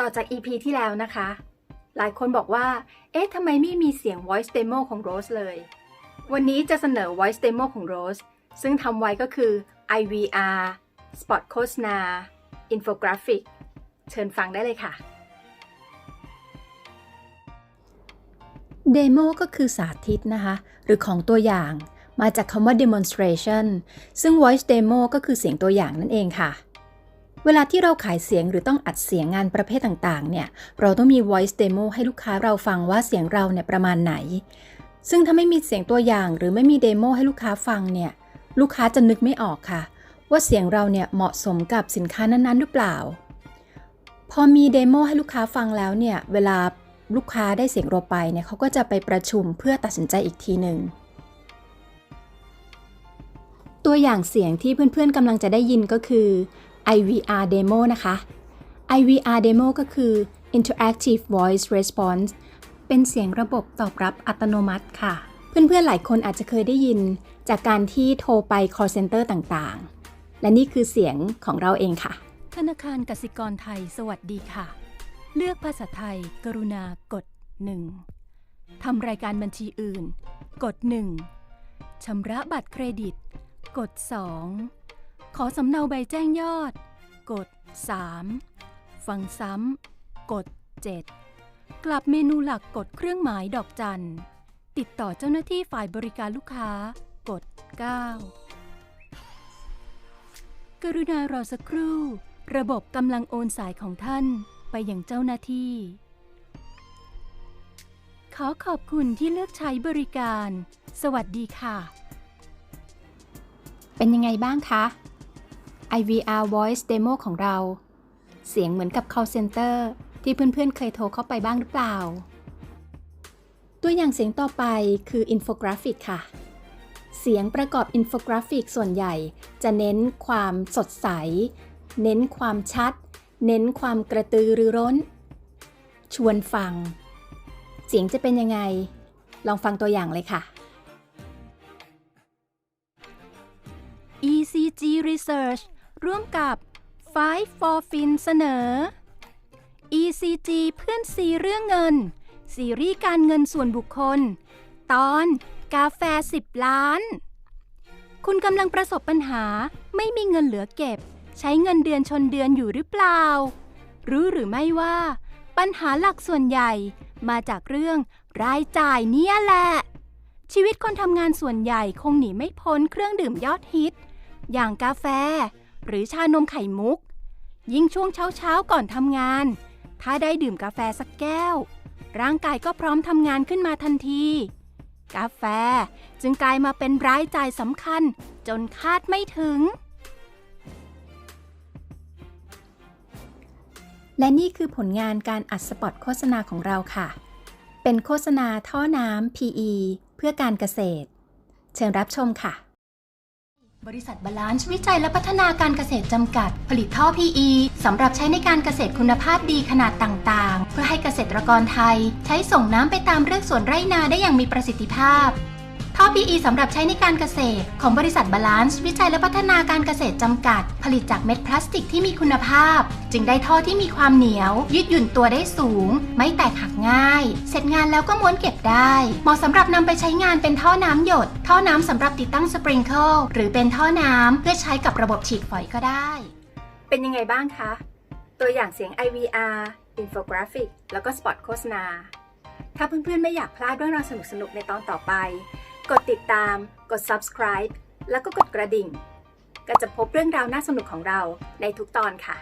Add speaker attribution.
Speaker 1: ต่อจาก EP ที่แล้วนะคะ หลายคนบอกว่า เอ๊ะทำไมไม่มีเสียง voice demo ของ Rose เลย วันนี้จะเสนอ voice demo ของ Rose ซึ่งทำไว้ก็คือ IVR Spot โฆษณา Infographic เชิญฟังได้เลยค่ะ
Speaker 2: เดโมก็คือสาธิตนะคะ หรือของตัวอย่าง มาจากคำว่า demonstration ซึ่ง voice demo ก็คือเสียงตัวอย่างนั่นเองค่ะ เวลาที่เราขายเสียงหรือต้องอัดเสียงงานประเภทต่างๆ เนี่ย เราต้องมี voice demo ให้ลูกค้าเราฟังว่าเสียงเราเนี่ยประมาณไหน ซึ่งถ้าไม่มีเสียงตัวอย่างหรือไม่มีเดโมให้ลูกค้าฟังเนี่ย ลูกค้าจะนึกไม่ออกค่ะ ว่าเสียงเราเนี่ยเหมาะสมกับสินค้านั้นๆ หรือเปล่า พอมีเดโมให้ลูกค้าฟังแล้วเนี่ย เวลาลูกค้าได้เสียงเราไปเนี่ยเขาก็จะไปประชุมเพื่อตัดสินใจอีกทีหนึ่งตัวอย่างเสียงที่เพื่อนๆกำลังจะได้ยินก็คือ IVR demo นะคะ IVR demo ก็คือ Interactive Voice Response เป็นเสียงระบบตอบรับอัตโนมัติค่ะ เพื่อนๆ หลายคนอาจจะเคยได้ยิน จากการที่โทรไป call center ต่างๆ และนี่คือเสียงของเราเองค่ะ ธนาคารกสิกรไทย สวัสดีค่ะ เลือกภาษาไทย กรุณากด 1. ทำรายการบัญชีอื่น กด 1. ชำระบัตรเครดิต กด 2. ขอสำเนาใบแจ้งยอด กด 3. ฟังซ้ำ กด 7. กลับเมนูหลักกดเครื่องหมายดอกจัน ติดต่อเจ้าหน้าที่ฝ่ายบริการลูกค้า กด 9 กรุณารอสักครู่ ระบบกำลังโอนสายของท่านไปยังเจ้าหน้าที่ ขอขอบคุณที่เลือกใช้บริการ สวัสดีค่ะเป็นยังไงบ้างคะ IVR Voice Demo ของเรา เสียงเหมือนกับ call center ที่เพื่อนๆเคยโทรเข้าไปบ้างหรือเปล่า ตัวอย่างเสียงต่อไปคือ Infographic ค่ะ เสียงประกอบ Infographic ส่วนใหญ่ จะเน้นความสดใส เน้นความชัด เน้นความกระตือรือร้น ชวนฟัง เสียงจะเป็นยังไง ลองฟังตัวอย่างเลยค่ะ Research ร่วมกับ Five for Fin เสนอ ECG เพื่อนซีเรื่องเงิน ซีรีส์การเงินส่วนบุคคล ตอนกาแฟ 10 ล้าน คุณกำลังประสบปัญหาไม่มีเงินเหลือเก็บ ใช้เงินเดือนชนเดือนอยู่หรือเปล่า รู้หรือไม่ว่า ปัญหาหลักส่วนใหญ่มาจากเรื่องรายจ่ายเนี่ยแหละ ชีวิตคนทำงานส่วนใหญ่คงหนีไม่พ้นเครื่องดื่มยอดฮิต อย่างกาแฟ หรือชานมไข่มุก ยิ่งช่วงเช้าๆก่อนทำงาน ถ้าได้ดื่มกาแฟสักแก้ว ร่างกายก็พร้อมทำงานขึ้นมาทันที กาแฟจึงกลายมาเป็นรายจ่ายสำคัญ จนคาดไม่ถึง และนี่คือผลงานการอัดสปอตโฆษณาของเราค่ะ เป็นโฆษณาท่อน้ำ PE เพื่อการเกษตร เชิญรับชมค่ะ บริษัทบาลานซ์วิจัยและพัฒนาการเกษตรจำกัด ผลิตท่อ PE สำหรับใช้ในการเกษตรคุณภาพดีขนาดต่าง ๆ เพื่อให้เกษตรกรไทย ใช้ส่งน้ำไปตามเรือกสวนไร่นาได้อย่างมีประสิทธิภาพ ท่อ PE สำหรับใช้ในการเกษตร ของบริษัทบาลานซ์วิจัยและพัฒนาการเกษตรจำกัด ผลิตจากเม็ดพลาสติกที่มีคุณภาพ จึงได้ท่อที่มีความเหนียว ยืดหยุ่นตัวได้สูง ไม่แตกหักง่าย เสร็จงานแล้วก็ม้วนเก็บได้ เหมาะสำหรับนำไปใช้งานเป็นท่อน้ำหยด ท่อน้ำสำหรับติดตั้งสปริงเกิลหรือเป็นท่อน้ำเพื่อใช้กับระบบฉีดฝอยก็ได้
Speaker 1: เป็นยังไงบ้างคะ ตัวอย่างเสียง IVR Infographic แล้วก็สปอตโฆษณา ถ้าเพื่อนๆไม่อยากพลาดเรื่องราวสนุกๆในตอนต่อไป กดติดตาม กด subscribe แล้วก็กดกระดิ่ง ก็จะพบเรื่องราวน่าสนุกของเราในทุกตอนค่ะ